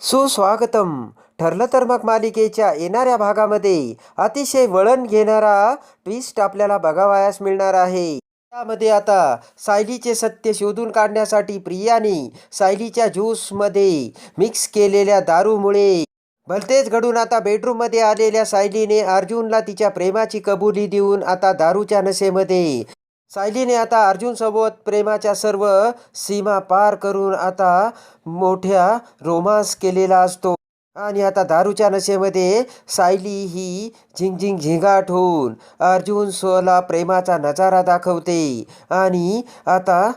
सुस्वागतम. ठरलं तर मग मालिकेच्या येणाऱ्या भागामध्ये अतिशय वळण घेणारा ट्विस्ट आपल्याला बघावयास मिळणार आहे. त्यामध्ये आता सायलीचे सत्य शोधून काढण्यासाठी प्रियाने सायलीच्या ज्यूसमध्ये मिक्स केलेल्या दारूमुळे भलतेच घडून आता बेडरूममध्ये आलेल्या सायलीने अर्जुनला तिच्या प्रेमाची कबुली देऊन आता दारूच्या नशेमध्ये सायलीने आता अर्जुनसोबत प्रेमाच्या सर्व सीमा पार करून आता मोठ्या रोमांस केलेला असतो. आणि आता दारूच्या नशेमध्ये सायली ही झिंगझिंग झिंगाट होऊन अर्जुन सोला प्रेमाचा नजारा दाखवते. आणि आता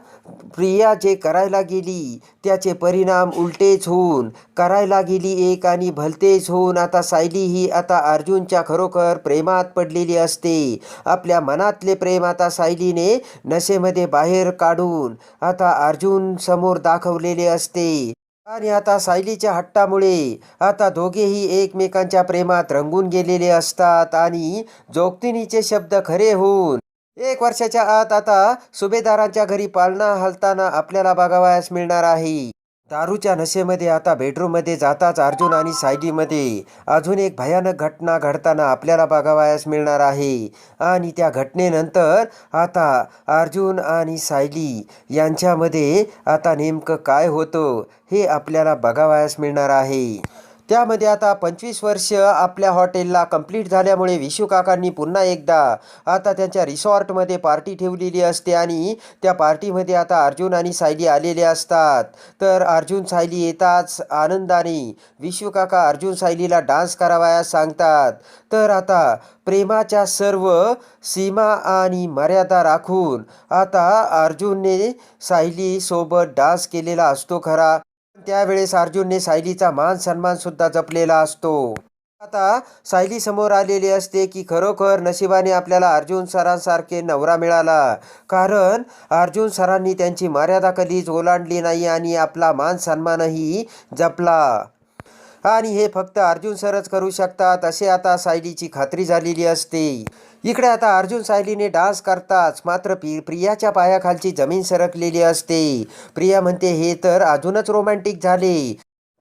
प्रिया जे करायला गेली त्याचे परिणाम उलटेच होऊन करायला गेली एक आणि भलतेच होऊन आता सायली ही आता अर्जुनच्या खरोखर प्रेमात पडलेली असते. आपल्या मनातले प्रेम आता सायलीने नशेमध्ये बाहेर काढून आता अर्जुन समोर दाखवलेले असते. आणि आता सायलीच्या हट्टामुळे आता दोघेही एकमेकांच्या प्रेमात रंगून गेलेले असतात आणि जोगतिनीचे शब्द खरे होऊन एक वर्षाच्या आत आता सुभेदारांच्या घरी पालना हलताना आपल्याला बघावयास मिळणार आहे. दारूच्या नशेमध्ये आता बेडरूममध्ये जाताच अर्जुन आणि सायलीमध्ये. अजून एक भयानक घटना घडताना आपल्याला बघावयास मिळणार आहे. आणि त्या घटनेनंतर आता अर्जुन आणि सायली यांच्यामध्ये आता नेमकं काय होतं हे आपल्याला बघावयास मिळणार आहे. त्यामध्ये आता पंचवीस वर्ष आपल्या हॉटेलला कंप्लीट झाल्यामुळे विशू काकांनी पुन्हा एकदा आता त्यांच्या रिसॉर्टमध्ये पार्टी ठेवलेली असते आणि त्या पार्टीमध्ये आता अर्जुन आणि सायली आलेले असतात. तर अर्जुन सायली येताच आनंदाने विशू काका अर्जुन सायलीला डान्स करावयास सांगतात. तर आता प्रेमाच्या सर्व सीमा आणि मर्यादा राखून आता अर्जुनने सायलीसोबत डान्स केलेला असतो खरा. त्यावेळेस अर्जुनने सायलीचा मान सन्मान सुद्धा जपलेला असतो. आता सायली समोर आलेली असते की खरोखर नशिबाने आपल्याला अर्जुन सरांसारखे नवरा मिळाला. कारण अर्जुन सरांनी त्यांची मर्यादा कधीच ओलांडली नाही आणि आपला मान सन्मानही जपला. आणि हे फक्त अर्जुन सरच करू शकतात असे आता सायलीची खात्री झालेली असते. इकडे आता अर्जुन सायलीने डान्स करताच मात्र पि प्रियाच्या पायाखालची जमीन सरकलेली असते. प्रिया म्हणते हे तर अजूनच रोमॅन्टिक झाले.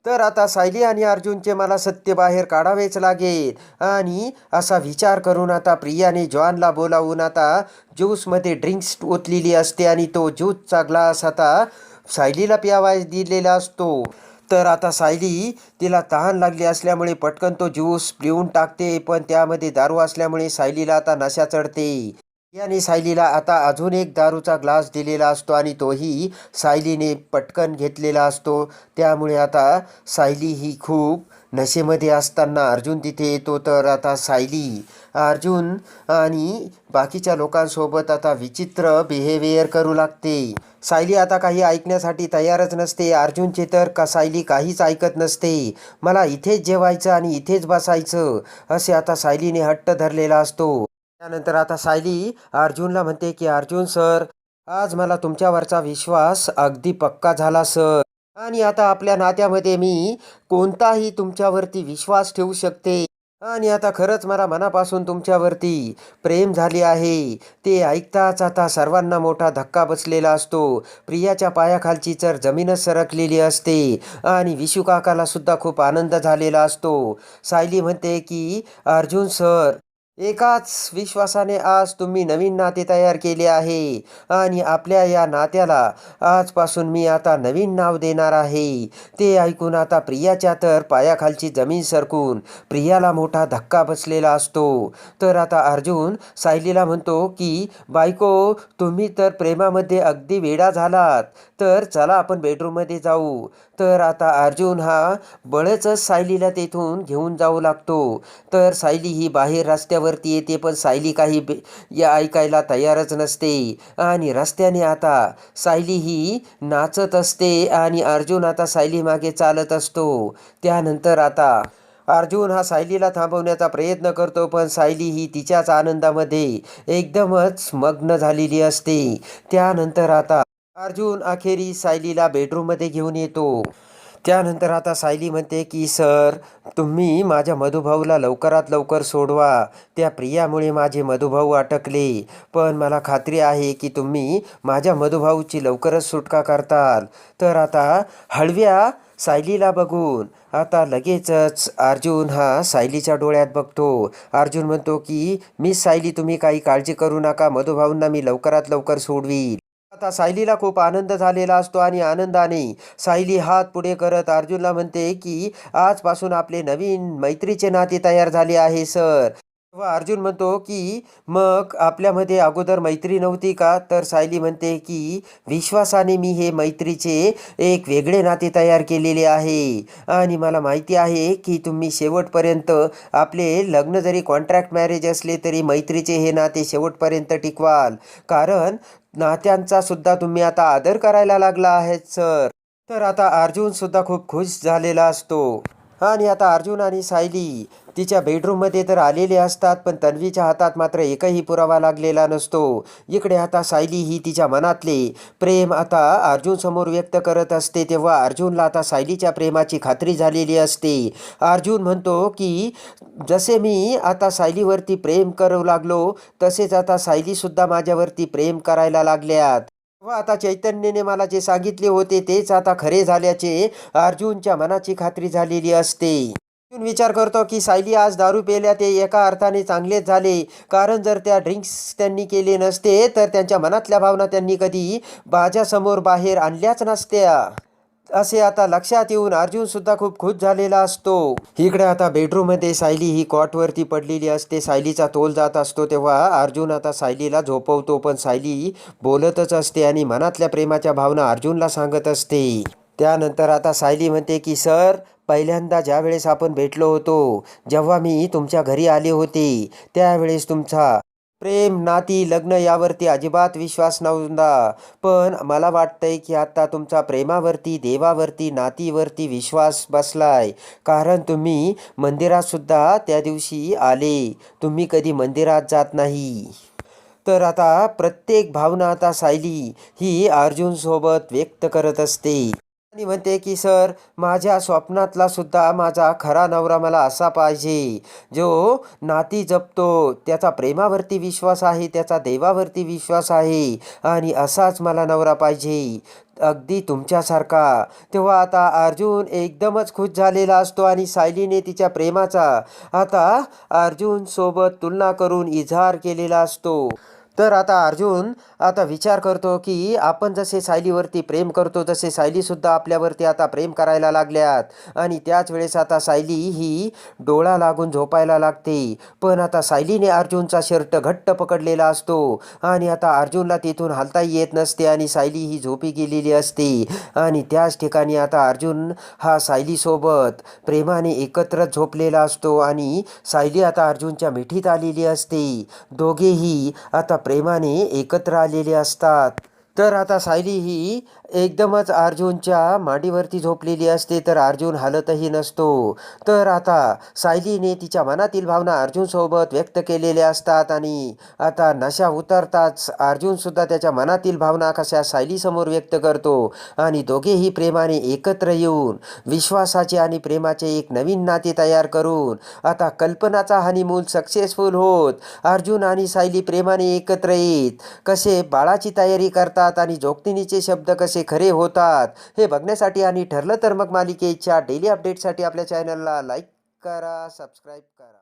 तर आता सायली आणि अर्जुनचे मला सत्य बाहेर काढावेच लागेल. आणि असा विचार करून आता प्रियाने जॉनला बोलावून आता ज्यूसमध्ये ड्रिंक्स ओतलेली असते आणि तो ज्यूसचा ग्लास आता सायलीला प्यावायस दिलेला असतो. तर आता सायली तिला तहान लागली असल्यामुळे पटकन तो ज्यूस पिऊन टाकते पण त्यामध्ये दारू असल्यामुळे सायलीला आता नशा चढते. याने सायलीला आता अजून एक दारूचा ग्लास दिलेला असतो आणि तोही सायलीने पटकन घेतलेला असतो. त्यामुळे आता सायली ही खूप नशेमध्ये असताना अर्जुन तिथे येतो तर आता सायली अर्जुन आणि बाकीच्या लोकांसोबत आता विचित्र बिहेवियर करू लागते. सायली आता काही ऐकण्यासाठी तयारच नसते. अर्जुनचे तर का सायली काहीच ऐकत नसते. मला इथेच जेवायचं आणि इथेच बसायचं असे आता सायलीने हट्ट धरलेला असतो. त्यानंतर आता सायली अर्जुनला म्हणते की अर्जुन सर आज मला तुमच्यावरचा विश्वास अगदी पक्का झाला सर. आणि आता आपल्या नात्यामध्ये मी कोणताही तुमच्यावरती विश्वास ठेवू शकते. आणि आता खरंच मला मनापासून तुमच्यावरती प्रेम झाले आहे. ते ऐकताच आता सर्वांना मोठा धक्का बसलेला असतो. प्रियाच्या पायाखालची तर जमीनच सरकलेली असते. आणि विशू काकाला सुद्धा खूप आनंद झालेला असतो. सायली म्हणते की अर्जुन सर एकाच विश्वासाने आज तुम्ही नवीन नाते तयार केले आहे आणि आपल्या या नात्याला आजपासून मी आता नवीन नाव देणार आहे. ते ऐकून आता प्रियाच्या तर पायाखालची जमीन सरकून प्रियाला मोठा धक्का बसलेला असतो. तर आता अर्जुन सायलीला म्हणतो की बायको तुम्ही तर प्रेमामध्ये अगदी वेडा झालात. तर चला आपण बेडरूममध्ये जाऊ. तर आता अर्जुन हा बळचच सायलीला तेथून घेऊन जाऊ लागतो. तर सायली ही बाहेर रस्त्यावर रस्त्यावरती येते पण सायली काही बे या ऐकायला तयारच नसते. आणि रस्त्याने आता सायली ही नाचत असते आणि अर्जुन आता सायली मागे चालत असतो. त्यानंतर आता अर्जुन हा सायलीला थांबवण्याचा प्रयत्न करतो पण सायली ही तिच्याच आनंदामध्ये एकदमच मग्न झालेली असते. त्यानंतर आता अर्जुन अखेरी सायलीला बेडरूममध्ये घेऊन येतो. त्यानंतर आता सायली म्हणते की सर तुम्ही माझ्या मधुभाऊला लवकरात लवकर सोडवा. त्या प्रियामुळे माझे मधुभाऊ अटकले. पण मला खात्री आहे की तुम्ही माझ्या मधुभाऊची लवकरच सुटका करताल. तर आता हळव्या सायलीला बघून आता लगेचच अर्जुन हा सायलीच्या डोळ्यात बघतो. अर्जुन म्हणतो की मी सायली तुम्ही काही काळजी करू नका. मधुभाऊंना मी लवकरात लवकर सोडवी आता सायलीला खूप आनंद झालेला असतो आणि आनंदाने सायली हात पुढे करत अर्जुनला म्हणते की आजपासून आपले नवीन मैत्रीचे नाते तयार झाले आहे सर. तेव्हा अर्जुन म्हणतो की मग आपल्यामध्ये अगोदर मैत्री नव्हती का? तर सायली म्हणते की विश्वासाने मी हे मैत्रीचे एक वेगळे नाते तयार केलेले आहे. आणि मला माहिती आहे की तुम्ही शेवटपर्यंत आपले लग्न जरी कॉन्ट्रॅक्ट मॅरेज असले तरी मैत्रीचे हे नाते शेवटपर्यंत टिकवाल. कारण नात्यांचा सुद्धा तुम्ही आता आदर करायला लागला आहेत सर. तर आता अर्जुनसुद्धा खूप खुश झालेला असतो. आणि आता अर्जुन आणि सायली तिच्या बेडरूममध्ये तर आलेले असतात पण तन्वीच्या हातात मात्र एकही पुरावा लागलेला नसतो. इकडे आता सायली ही तिच्या मनातले प्रेम आता अर्जुन समोर व्यक्त करत असते तेव्हा अर्जुनला आता सायलीच्या प्रेमाची खात्री झालेली असते. अर्जुन म्हणतो की जसे मी आता सायलीवरती प्रेम करू लागलो तसेच आता सायलीसुद्धा माझ्यावरती प्रेम करायला लागल्यात. व आता चैतन्यने मला जे सांगितले होते तेच आता खरे झाल्याचे अर्जुनच्या मनाची खात्री झालेली असते. अर्जुन विचार करतो की सायली आज दारू पेल्या ते एका अर्थाने चांगलेच झाले. कारण जर त्या ड्रिंक्स त्यांनी केले नसते तर त्यांच्या मनातल्या भावना त्यांनी कधी बाजासमोर बाहेर आणल्याच नसत्या. असे आता लक्षात येऊन अर्जुन सुद्धा खूप खुश झालेला असतो. इकडे आता बेडरूममध्ये सायली ही कॉटवरती पडलेली असते. सायलीचा तोल जात असतो तेव्हा अर्जुन आता सायलीला झोपवतो. पण सायली बोलतच असते आणि मनातल्या प्रेमाच्या भावना अर्जुनला सांगत असते. त्यानंतर आता सायली म्हणते की सर पहिल्यांदा ज्यावेळेस आपण भेटलो होतो जेव्हा मी तुमच्या घरी आले होते त्यावेळेस तुमचा प्रेम नाती लग्न यावरती अजिबात विश्वास नव्हता. पण मला वाटतंय की आता तुमचा प्रेमावरती देवावरती नातीवरती विश्वास बसलाय. कारण तुम्ही मंदिरातसुद्धा त्या दिवशी आले. तुम्ही कधी मंदिरात जात नाही. तर आता प्रत्येक भावना आता सायली ही अर्जुनसोबत व्यक्त करत असते. आणि म्हणते की सर माझ्या स्वप्नातला सुद्धा माझा खरा नवरा मला असा पाहिजे जो नाती जपतो. त्याचा प्रेमावरती विश्वास आहे त्याचा देवावरती विश्वास आहे आणि असाच मला नवरा पाहिजे. अगदी तुमच्यासारखा. तेव्हा आता अर्जुन एकदमच खुश झालेला असतो आणि सायलीने तिच्या प्रेमाचा आता अर्जुन सोबत तुलना करून इजहार केलेला असतो. तर आता अर्जुन आता विचार करतो की आपण जसे सायलीवरती प्रेम करतो तसे सायलीसुद्धा आपल्यावरती आता प्रेम करायला लागल्यात. आणि त्याच वेळेस आता सायली ही डोळा लागून झोपायला लागते. पण आता सायलीने अर्जुनचा शर्ट घट्ट पकडलेला असतो. आणि आता अर्जुनला तिथून हालताही येत नसते आणि सायली ही झोपी गेलेली असते. आणि त्याच ठिकाणी आता अर्जुन हा सायलीसोबत प्रेमाने एकत्र झोपलेला असतो. आणि सायली आता अर्जुनच्या मिठीत आलेली असते. दोघेही आता प्रेमाने एकत्र आलेले असतात. तर आता सायली ही एकदमच अर्जुनच्या मांडीवरती झोपलेली असते तर अर्जुन हलतही नसतो. तर आता सायलीने तिच्या मनातील भावना अर्जुनसोबत व्यक्त केलेल्या असतात आणि आता नशा उतरताच अर्जुनसुद्धा त्याच्या मनातील भावना कशा सायलीसमोर व्यक्त करतो आणि दोघेही प्रेमाने एकत्र येऊन विश्वासाचे आणि प्रेमाचे एक नवीन नाते तयार करून आता कल्पनाचा हनीमून सक्सेसफुल होत. अर्जुन आणि सायली प्रेमाने एकत्र येत. कसे बाळाची तयारी करतात आणि जोगतिनीचे शब्द कसे खरे होतात हे बघण्यासाठी आणि ठरलं तर मग मालिकेच्या डेली अपडेटसाठी आपल्या चॅनलला लाईक करा सबस्क्राईब करा.